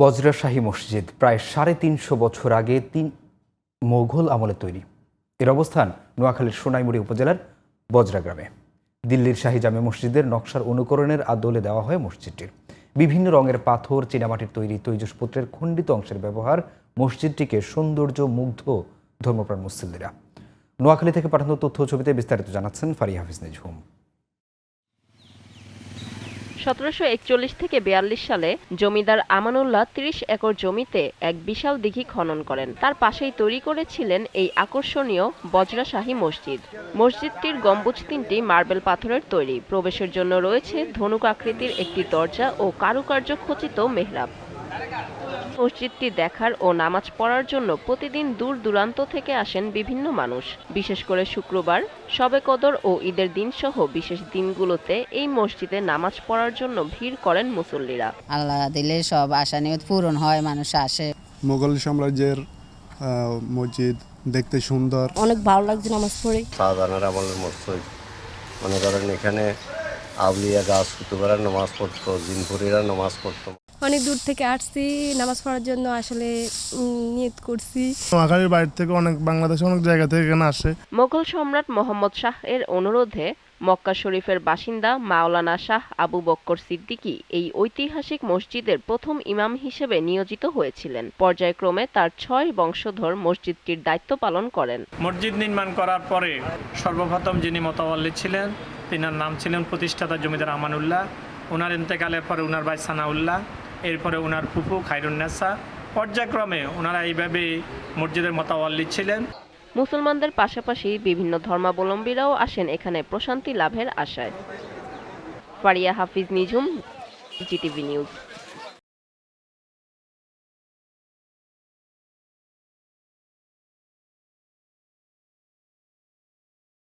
বজরা শাহী মসজিদ প্রায় সাড়ে তিনশো বছর আগে তিন মোঘল আমলে তৈরি। এর অবস্থান নোয়াখালীর সোনাইমুড়ি উপজেলার বজরা গ্রামে। দিল্লির শাহী জামে মসজিদের নকশার অনুকরণের আদলে দেওয়া হয় মসজিদটির বিভিন্ন রঙের পাথর, চীনামাটির তৈরি তৈজসপত্রের খণ্ডিত অংশের ব্যবহার মসজিদটিকে সৌন্দর্য মুগ্ধ ধর্মপ্রাণ মুসল্লিরা। নোয়াখালী থেকে পাঠানো তথ্য ছবিতে বিস্তারিত জানাচ্ছেন ফারি হাফিজ নিঝুম সতেরোশো একচল্লিশ থেকে বিয়াল্লিশ সালে জমিদার আমানুল্লাহ ত্রিশ একর জমিতে এক বিশাল দিঘি খনন করেন। তার পাশেই তৈরি করেছিলেন এই আকর্ষণীয় বজ্রাশাহী মসজিদ। মসজিদটির গম্বুজ তিনটি মার্বেল পাথরের তৈরি। প্রবেশের জন্য রয়েছে ধনুক আকৃতির একটি দরজা ও কারুকার্য খচিত মেহরাব। মসজিদটি দেখার ও নামাজ পড়ার জন্য প্রতিদিন দূর দূরান্ত থেকে আসেন বিভিন্ন মানুষ। বিশেষ করে শুক্রবার শবে কদর ও ঈদের দিন সহ বিশেষ দিনগুলোতে এই মসজিদে নামাজ পড়ার জন্য ভিড় করেন মুসল্লিরা। আল্লাহ দিলে সব আশা নিয়ত পূরণ হয় মানুষ আসে। মোগল সাম্রাজ্যের আহ, মসজিদ দেখতে সুন্দর। অনেক ভালো লাগছে নামাজ পড়ে। শাহজাহানের আমলের মসজিদ। মনে করেন এখানে আউলিয়া গাছ কুতুবারা নামাজ পড়তো জিনপুরিরা নামাজ পড়তো। অনেক দূর থেকে আসছি নামাজ পড়ার জন্য আসলে নিয়ত করছি। নোয়াখালীর বাইরে থেকে অনেক বাংলাদেশে অনেক জায়গা থেকে এখানে আসে। মোগল সম্রাট মোহাম্মদ শাহ এর অনুরোধে মক্কা শরীফের বাসিন্দা মাওলানা শাহ আবু বক্কর সিদ্দিকী এই ঐতিহাসিক মসজিদের প্রথম ইমাম হিসেবে নিয়োজিত হয়েছিলেন। পর্যায়ক্রমে তার ছয় বংশধর মসজিদটির দায়িত্ব পালন করেন। মসজিদ নির্মাণ করার পরে সর্বপ্রথম যিনি মোতাবল্লি ছিলেন তিনার নাম ছিলেন প্রতিষ্ঠাতা জমিদার আমানুল্লাহ। ওনার ইন্তেকালের পরে ওনার ভাই সানাউল্লাহ। এরপরে ওনার ফুফু খাইরুন্নেসা পর্যায়ক্রমে ওনারা এইভাবে মসজিদের মোতাবল্লি ছিলেন মুসলমানদের পাশাপাশি বিভিন্ন ধর্মাবলম্বীরাও আসেন এখানে প্রশান্তি লাভের আশায়। Faria Hafiz Nijhum, GTV news.